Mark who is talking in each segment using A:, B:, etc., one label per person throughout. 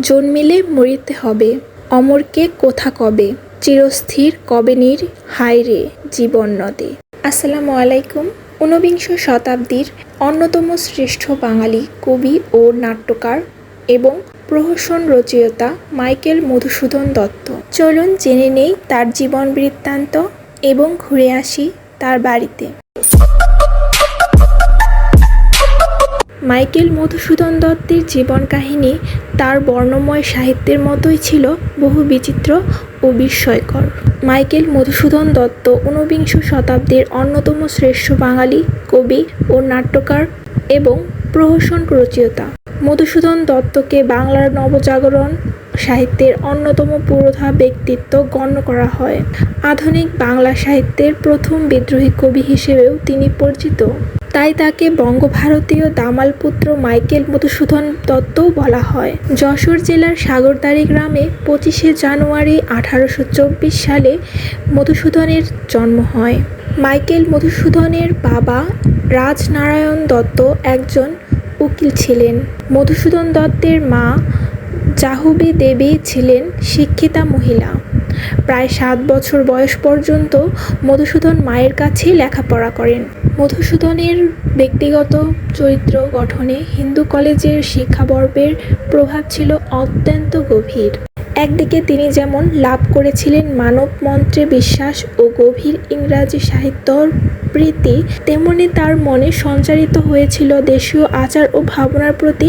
A: জন্মিলে মরিতে হবে। অমরকে কোথা কবে? চিরস্থির কবে নীর? হায় রে জীবন নদে। আসসালামু আলাইকুম। ঊনবিংশ শতাব্দীর অন্যতম শ্রেষ্ঠ বাঙালি কবি ও নাট্যকার এবং প্রহসন রচয়িতা মাইকেল মধুসূদন দত্ত। চলুন জেনে নেই তার জীবন বৃত্তান্ত এবং ঘুরে আসি তার বাড়িতে। মাইকেল মধুসূদন দত্তের জীবন কাহিনী তার বর্ণময় সাহিত্যের মতোই ছিল বহু বিচিত্র ও বিস্ময়কর। মাইকেল মধুসূদন দত্ত ঊনবিংশ শতাব্দীর অন্যতম শ্রেষ্ঠ বাঙালি, কবি ও নাট্যকার এবং প্রহসন রচয়িতা মধুসূদন দত্তকে বাংলার নবজাগরণ সাহিত্যের অন্যতম পুরোধা ব্যক্তিত্ব গণ্য করা হয়। আধুনিক বাংলা সাহিত্যের প্রথম বিদ্রোহী কবি হিসেবেও তিনি পরিচিত। তাই তাকে বঙ্গভারতীয় দামালপুত্র মাইকেল মধুসূদন দত্তও বলা হয়। যশোর জেলার সাগরদাড়ি গ্রামে পঁচিশে জানুয়ারি আঠারোশো চব্বিশ সালে মধুসূদনের জন্ম হয়। মাইকেল মধুসূদনের বাবা রাজনারায়ণ দত্ত একজন উকিল ছিলেন। মধুসূদন দত্তের মা জাহ্নবী দেবী ছিলেন শিক্ষিতা মহিলা। প্রায় সাত বছর বয়স পর্যন্ত মধুসূদন মায়ের কাছেই লেখাপড়া করেন। মধুসূদনের ব্যক্তিগত চরিত্র গঠনে হিন্দু কলেজের শিক্ষাবর্বের প্রভাব ছিল অত্যন্ত গভীর। একদিকে তিনি যেমন লাভ করেছিলেন মানব মন্ত্রে বিশ্বাস ও গভীর ইংরাজি সাহিত্যর প্রীতি, তেমনি তার মনে সঞ্চারিত হয়েছিল দেশীয় আচার ও ভাবনার প্রতি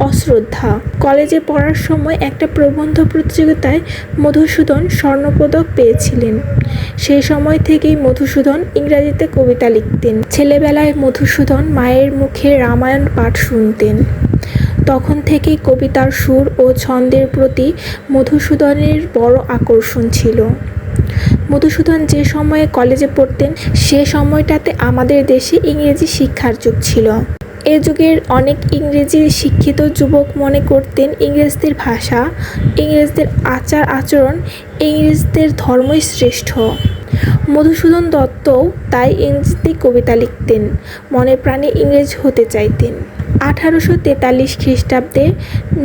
A: অশ্রদ্ধা। কলেজে পড়ার সময় একটা প্রবন্ধ প্রতিযোগিতায় মধুসূদন স্বর্ণপদক পেয়েছিলেন। সেই সময় থেকেই মধুসূদন ইংরাজিতে কবিতা লিখতেন। ছেলেবেলায় মধুসূদন মায়ের মুখে রামায়ণ পাঠ শুনতেন। তখন থেকেই কবিতার সুর ও ছন্দের প্রতি মধুসূদনের বড় আকর্ষণ ছিল। মধুসূদন যে সময়ে কলেজে পড়তেন, সে সময়টাতে আমাদের দেশে ইংরেজি শিক্ষার যুগ ছিল। এ যুগের অনেক ইংরেজি শিক্ষিত যুবক মনে করতেন ইংরেজদের ভাষা, ইংরেজদের আচার আচরণ, ইংরেজদের ধর্মই শ্রেষ্ঠ। মধুসূদন দত্তও তাই ইংরেজিতে কবিতা লিখতেন, মনে প্রাণে ইংরেজ হতে চাইতেন। আঠারোশো তেতাল্লিশ খ্রিস্টাব্দে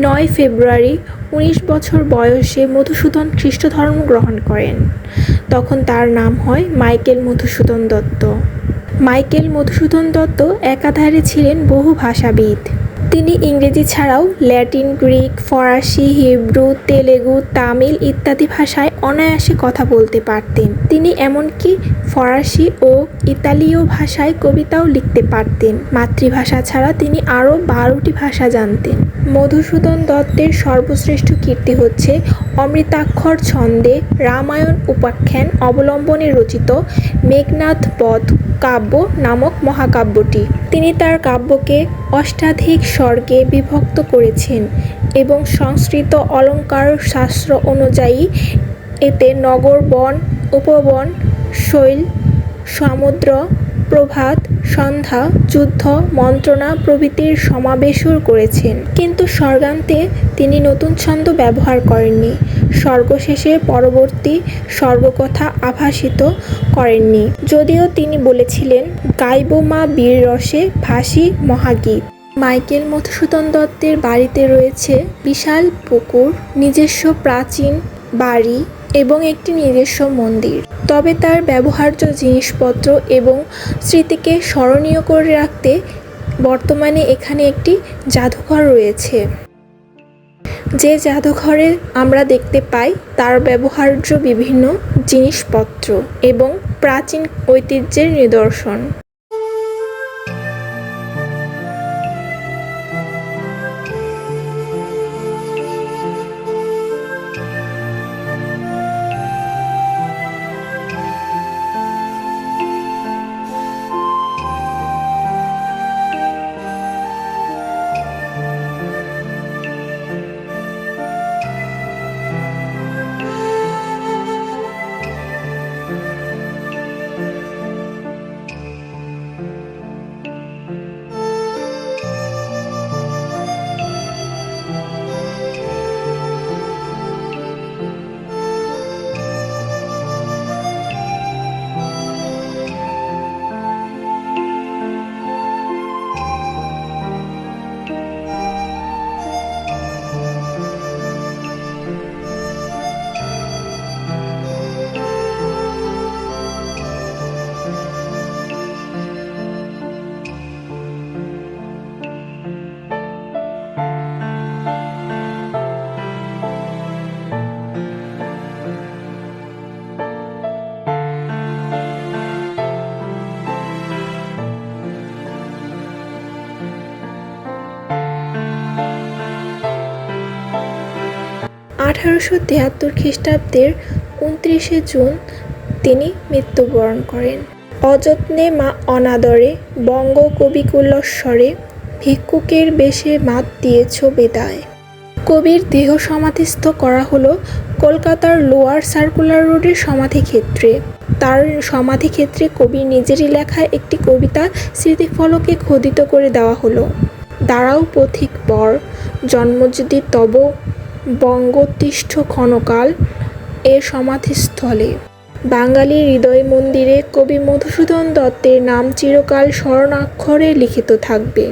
A: নয় ফেব্রুয়ারি উনিশ বছর বয়সে মধুসূদন খ্রিস্ট ধর্ম গ্রহণ করেন। তখন তার নাম হয় মাইকেল মধুসূদন দত্ত। মাইকেল মধুসূদন দত্ত একাধারে ছিলেন বহু ভাষাবিদ। তিনি ইংরেজি ছাড়াও ল্যাটিন, গ্রিক, ফরাসি, হিব্রু, তেলেগু, তামিল ইত্যাদি ভাষায় অনায়াসে কথা বলতে পারতেন। তিনি এমনকি ফরাসি ও ইতালীয় ভাষায় কবিতাও লিখতে পারতেন। মাতৃভাষা ছাড়া তিনি আরও বারোটি ভাষা জানতেন। মধুসূদন দত্তের সর্বশ্রেষ্ঠ কীর্তি হচ্ছে অমৃতাক্ষর ছন্দে রামায়ণ উপাখ্যান অবলম্বনে রচিত মেঘনাথ বধ কাব্য নামক মহাকাব্যটি। তিনি তার কাব্যকে অষ্টাধিক স্বর্গে বিভক্ত করেছেন এবং সংস্কৃত অলঙ্কার শাস্ত্র অনুযায়ী এতে নগর বন, উপবন, শৈল, সমুদ্র, প্রভাত, সন্ধ্যা, যুদ্ধ, মন্ত্রণা প্রভৃতির সমাবেশও করেছেন। কিন্তু স্বর্গান্তে তিনি নতুন ছন্দ ব্যবহার করেননি। স্বর্গশেষের পরবর্তী স্বর্গকথা আভাসিত করেননি। যদিও তিনি বলেছিলেন, গাইব মা বীর রসে ভাসি মহাগীত। মাইকেল মধুসূদন দত্তের বাড়িতে রয়েছে বিশাল পুকুর, নিজস্ব প্রাচীন বাড়ি এবং একটি নিজস্ব মন্দির। তবে তার ব্যবহার্য জিনিসপত্র এবং স্মৃতিকে স্মরণীয় করে রাখতে বর্তমানে এখানে একটি জাদুঘর রয়েছে। যে জাদুঘরে আমরা দেখতে পাই, তার ব্যবহার্য বিভিন্ন জিনিসপত্র এবং প্রাচীন ঐতিহ্যের নিদর্শন। আঠারোশো তিয়াত্তর খ্রিস্টাব্দের উনত্রিশে জুন তিনি মৃত্যুবরণ করেন। অযত্নে মা অনাদরে বঙ্গ কবিকুলস্বরে ভিক্ষুকের বেশে মাত দিয়েছ বিদায় কবির দেহ সমাধিস্থ করা হলো কলকাতার লোয়ার সার্কুলার রোডের সমাধিক্ষেত্রে। তার সমাধিক্ষেত্রে কবি নিজেরই লেখা একটি কবিতা স্মৃতিফলকে খোদিত করে দেওয়া হলো। দাঁড়াও পথিক বর জন্ম যদি তব বঙ্গতিষ্ঠ ক্ষণকাল এ সমাধিস্থলে। বাঙালি হৃদয় মন্দিরে কবি মধুসূদন দত্তের নাম চিরকাল স্বর্ণাক্ষরে লিখিত থাকবে।